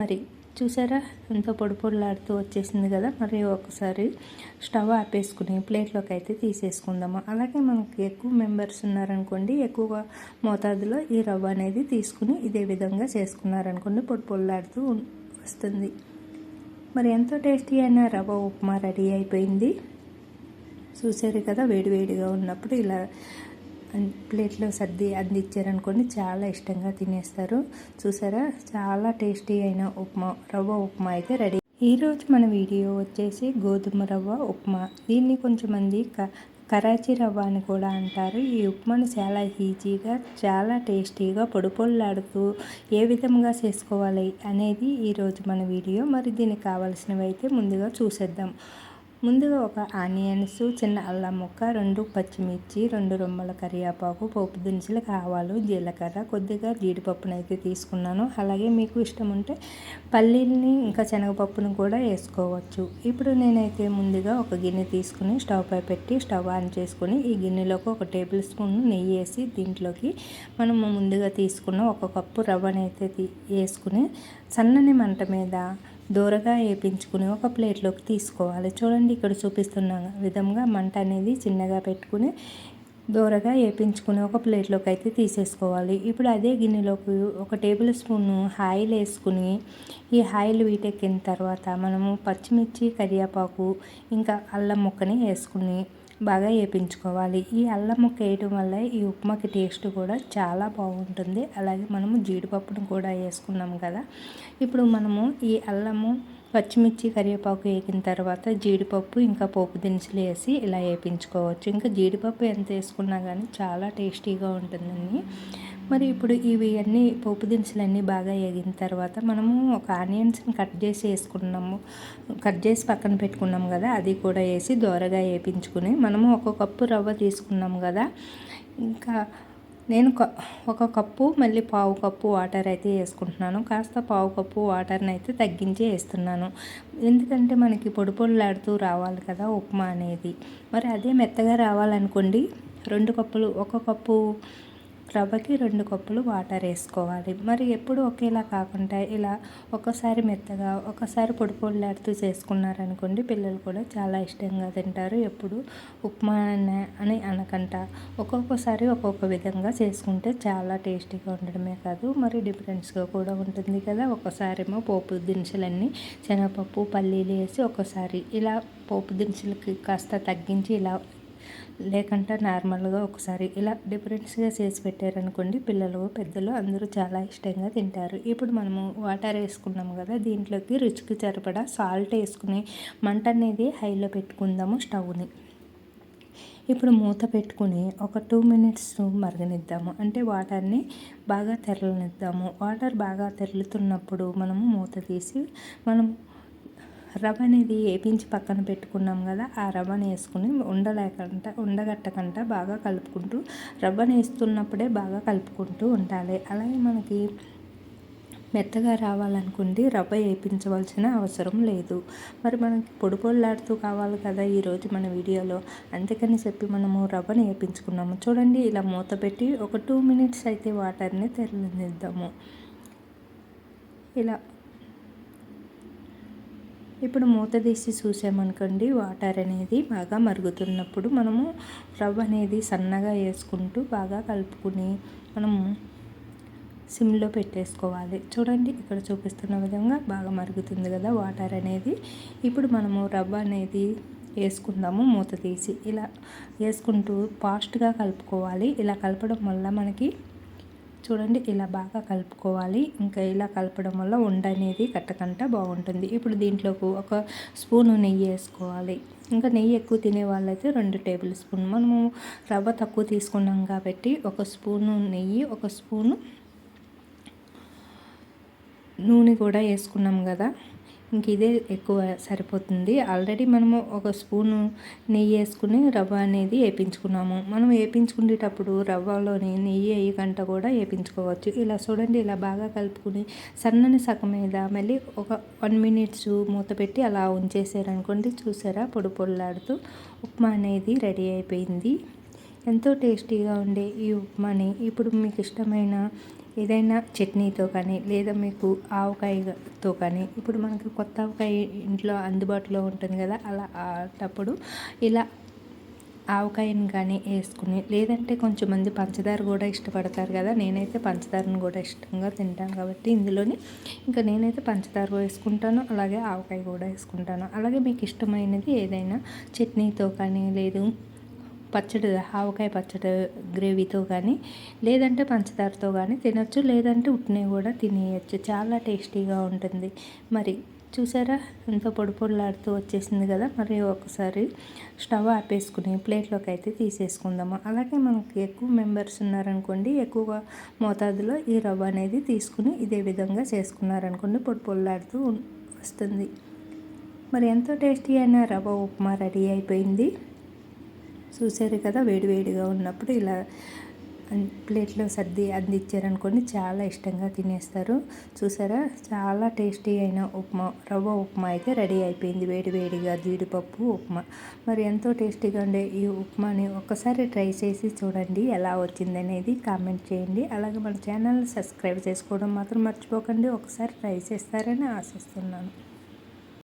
మరి చూసారా? ఎంత పొడి పొడిలాడుతూ వచ్చేసింది కదా? మరి ఒకసారి స్టవ్ ఆపేసుకుని ప్లేట్లోకి అయితే తీసేసుకుందాము. అలాగే మనకి ఎక్కువ మెంబర్స్ ఉన్నారనుకోండి ఎక్కువ మోతాదులో ఈ రవ్వ అనేది తీసుకుని ఇదే విధంగా చేసుకున్నారనుకోండి పొడి పొడిలాడుతూ వస్తుంది. మరి ఎంతో టేస్టీ అయిన రవ్వ ఉప్మా రెడీ అయిపోయింది. చూసారు కదా వేడివేడిగా ఉన్నప్పుడు ఇలా ప్లేట్లో సర్ది అందించారనుకోండి చాలా ఇష్టంగా తినేస్తారు. చూసారా? చాలా టేస్టీ అయిన ఉప్మా రవ్వ ఉప్మా అయితే రెడీ. ఈరోజు మన వీడియో వచ్చేసి గోధుమ రవ్వ ఉప్మా. దీన్ని కొంచెం మంది క కరాచీ రవ్వ అని కూడా అంటారు. ఈ ఉప్మాను చాలా ఈజీగా చాలా టేస్టీగా పొడిపొళ్ళాడుతూ ఏ విధంగా చేసుకోవాలి అనేది ఈరోజు మన వీడియో. మరి దీనికి కావాల్సినవి అయితే ముందుగా చూసేద్దాం. ముందుగా ఒక ఆనియన్స్ చిన్న అల్లం ముక్క రెండు పచ్చిమిర్చి రెండు రొమ్మల కరివేపాకు పోపు దినుసులు కావాలు జీలకర్ర కొద్దిగా జీడిపప్పును అయితే తీసుకున్నాను. అలాగే మీకు ఇష్టం ఉంటే పల్లీల్ని ఇంకా శనగపప్పును కూడా వేసుకోవచ్చు. ఇప్పుడు నేనైతే ముందుగా ఒక గిన్నె తీసుకుని స్టవ్ పై పెట్టి స్టవ్ ఆన్ చేసుకుని ఈ గిన్నెలోకి ఒక టేబుల్ స్పూన్ నెయ్యి వేసి దీంట్లోకి మనము ముందుగా తీసుకున్న ఒక కప్పు రవ్వనైతే వేసుకుని సన్నని మంట మీద దూరగా వేపించుకుని ఒక ప్లేట్లోకి తీసుకోవాలి. చూడండి ఇక్కడ చూపిస్తున్న విధంగా మంట అనేది చిన్నగా పెట్టుకుని దోరగా వేపించుకుని ఒక ప్లేట్లోకి అయితే తీసేసుకోవాలి. ఇప్పుడు అదే గిన్నెలోకి ఒక టేబుల్ స్పూన్ ఆయిల్ వేసుకుని ఈ ఆయిల్ వీటెక్కిన తర్వాత మనము పచ్చిమిర్చి కరివేపాకు ఇంకా అల్లం ముక్కని వేసుకుని బాగా వేపించుకోవాలి ఈ అల్లం ముక్క వేయడం వల్ల ఈ ఉప్మాకి టేస్ట్ కూడా చాలా బాగుంటుంది. అలాగే మనము జీడిపప్పును కూడా వేసుకున్నాం కదా. ఇప్పుడు మనము ఈ అల్లము పచ్చిమిర్చి కరివేపాకు వేగిన తర్వాత జీడిపప్పు ఇంకా పోపు దినుసులు వేసి ఇలా వేయించుకోవచ్చు ఇంకా జీడిపప్పు ఎంత వేసుకున్నా కానీ చాలా టేస్టీగా ఉంటుందండి. మరి ఇప్పుడు ఇవి అన్నీ పోపు దినుసులన్నీ బాగా వేగిన తర్వాత మనము ఒక ఆనియన్స్ని కట్ చేసి వేసుకున్నాము. కట్ చేసి పక్కన పెట్టుకున్నాము కదా అది కూడా వేసి దోరగా వేపించుకుని మనము ఒక కప్పు రవ్వ తీసుకున్నాము కదా ఇంకా నేను ఒక కప్పు మళ్ళీ పావు కప్పు వాటర్ అయితే వేసుకుంటున్నాను. కాస్త పావు కప్పు వాటర్ని అయితే తగ్గించి వేస్తున్నాను. ఎందుకంటే మనకి పొడి పొడిలాడుతూ రావాలి కదా ఉప్మా అనేది. మరి అదే మెత్తగా రావాలనుకోండి రెండు కప్పులు ఒక కప్పు రవ్వకి రెండు కప్పులు వాటర్ వేసుకోవాలి. మరి ఎప్పుడు ఒకేలా కాకుండా ఇలా ఒకసారి మెత్తగా ఒకసారి పొడి పొడిలాడుతూ చేసుకున్నారనుకోండి పిల్లలు కూడా చాలా ఇష్టంగా తింటారు. ఎప్పుడు ఉప్మా అని అనకంట. ఒక్కొక్కసారి ఒక్కొక్క విధంగా చేసుకుంటే చాలా టేస్టీగా ఉండడమే కాదు మరి డిఫరెన్స్గా కూడా ఉంటుంది కదా. ఒకసారేమో పోపు దినుసులన్నీ శనగపప్పు పల్లీలు వేసి ఒకసారి ఇలా పోపు దినుసులకి కాస్త తగ్గించి ఇలా లేకుంటే నార్మల్గా ఒకసారి ఇలా డిఫరెంట్స్గా చేసి పెట్టారనుకోండి పిల్లలు పెద్దలు అందరూ చాలా ఇష్టంగా తింటారు. ఇప్పుడు మనము వాటర్ వేసుకున్నాము కదా దీంట్లోకి రుచికి సరిపడా సాల్ట్ వేసుకుని మంట అనేది హైలో పెట్టుకుందాము స్టవ్ని. ఇప్పుడు మూత పెట్టుకుని ఒక టూ మినిట్స్ మరగనిద్దాము. అంటే వాటర్ని బాగా తెరలనిద్దాము. వాటర్ బాగా తెరులుతున్నప్పుడు మనము మూత తీసి మనం రవ్వ అనేది వేపించి పక్కన పెట్టుకున్నాం కదా ఆ రవ్వను వేసుకుని ఉండలేకంట ఉండగట్టకంట బాగా కలుపుకుంటూ రవ్వను వేస్తున్నప్పుడే బాగా కలుపుకుంటూ ఉండాలి. అలాగే మనకి మెత్తగా రావాలనుకుంటే రవ్వ వేయించవలసిన అవసరం లేదు. మరి మనకి పొడి పొడిలాడుతూ కావాలి కదా ఈరోజు మన వీడియోలో. అందుకని చెప్పి మనము రవ్వను వేయించుకున్నాము చూడండి ఇలా మూత పెట్టి ఒక టూ మినిట్స్ అయితే వాటర్ని తెరలిద్దాము ఇలా ఇప్పుడు మూత తీసి చూసామనుకోండి వాటర్ అనేది బాగా మరుగుతున్నప్పుడు మనము రవ్వ అనేది సన్నగా వేసుకుంటూ బాగా కలుపుకుని మనము సిమ్లో పెట్టేసుకోవాలి. చూడండి ఇక్కడ చూపిస్తున్న విధంగా బాగా మరుగుతుంది కదా వాటర్ అనేది. ఇప్పుడు మనము రవ్వ అనేది వేసుకుందాము మూత తీసి. ఇలా వేసుకుంటూ ఫాస్ట్గా కలుపుకోవాలి. ఇలా కలపడం వల్ల మనకి చూడండి ఇలా బాగా కలుపుకోవాలి. ఇంకా ఇలా కలపడం వల్ల ఉండ అనేది కట్టకంట బాగుంటుంది. ఇప్పుడు దీంట్లోకి ఒక స్పూను నెయ్యి వేసుకోవాలి. ఇంకా నెయ్యి ఎక్కువ తినే వాళ్ళైతే రెండు టేబుల్ స్పూన్. మనము రవ్వ తక్కువ తీసుకున్నాం కాబట్టి ఒక స్పూను నెయ్యి ఒక స్పూను నూనె కూడా వేసుకున్నాం కదా. ఇంక ఇదే ఎక్కువ సరిపోతుంది. ఆల్రెడీ మనము ఒక స్పూను నెయ్యి వేసుకుని రవ్వ అనేది వేపించుకున్నాము. మనం వేపించుకునేటప్పుడు రవ్వలోని నెయ్యి వేయకంట కూడా వేపించుకోవచ్చు. ఇలా చూడండి ఇలా బాగా కలుపుకుని సన్నని సగం మీద మళ్ళీ ఒక వన్ మినిట్స్ మూత పెట్టి అలా ఉంచేసారనుకోండి చూసారా? పొడి పొడిలాడుతూ ఉప్మా అనేది రెడీ అయిపోయింది. ఎంతో టేస్టీగా ఉండే ఈ ఉప్మాని. ఇప్పుడు మీకు ఇష్టమైన ఏదైనా చట్నీతో కానీ లేదా మీకు ఆవకాయతో కానీ ఇప్పుడు మనకి కొత్త ఆవకాయ ఇంట్లో అందుబాటులో ఉంటుంది కదా అలా అప్పుడు ఇలా ఆవకాయని కానీ వేసుకుని లేదంటే కొంచెం మంది పంచదార కూడా ఇష్టపడతారు కదా నేనైతే పంచదారను కూడా ఇష్టంగా తింటాను కాబట్టి ఇందులోని ఇంకా నేనైతే పంచదార వేసుకుంటాను అలాగే ఆవకాయ కూడా వేసుకుంటాను. అలాగే మీకు ఇష్టమైనది ఏదైనా చట్నీతో కానీ లేదు పచ్చడి ఆవకాయ పచ్చడి గ్రేవీతో కానీ లేదంటే పంచదారతో కానీ తినచ్చు. లేదంటే ఉట్నే కూడా తినేయచ్చు. చాలా టేస్టీగా ఉంటుంది. మరి చూసారా? ఎంత పొడి పొడిలాడుతూ వచ్చేసింది కదా! మరి ఒకసారి స్టవ్ ఆపేసుకుని ప్లేట్లోకి అయితే తీసేసుకుందాము. అలాగే మనకి ఎక్కువ మెంబర్స్ ఉన్నారనుకోండి ఎక్కువ మోతాదులో ఈ రవ్వ అనేది తీసుకుని ఇదే విధంగా చేసుకున్నారనుకోండి పొడి పొడిలాడుతూ వస్తుంది. మరి ఎంతో టేస్టీ అయిన రవ్వ ఉప్మా రెడీ అయిపోయింది. చూసారు కదా వేడివేడిగా ఉన్నప్పుడు ఇలా ప్లేట్లో సర్ది అందించారనుకోండి చాలా ఇష్టంగా తినేస్తారు. చూసారా? చాలా టేస్టీ అయిన ఉప్మా రవ్వ ఉప్మా అయితే రెడీ అయిపోయింది. వేడివేడిగా జీడిపప్పు ఉప్మా. మరి ఎంతో టేస్టీగా ఉండే ఈ ఉప్మాని ఒక్కసారి ట్రై చేసి చూడండి ఎలా వచ్చిందనేది కామెంట్ చేయండి. అలాగే మన ఛానల్ సబ్స్క్రైబ్ చేసుకోవడం మాత్రం మర్చిపోకండి. ఒకసారి ట్రై చేస్తారని ఆశిస్తున్నాను.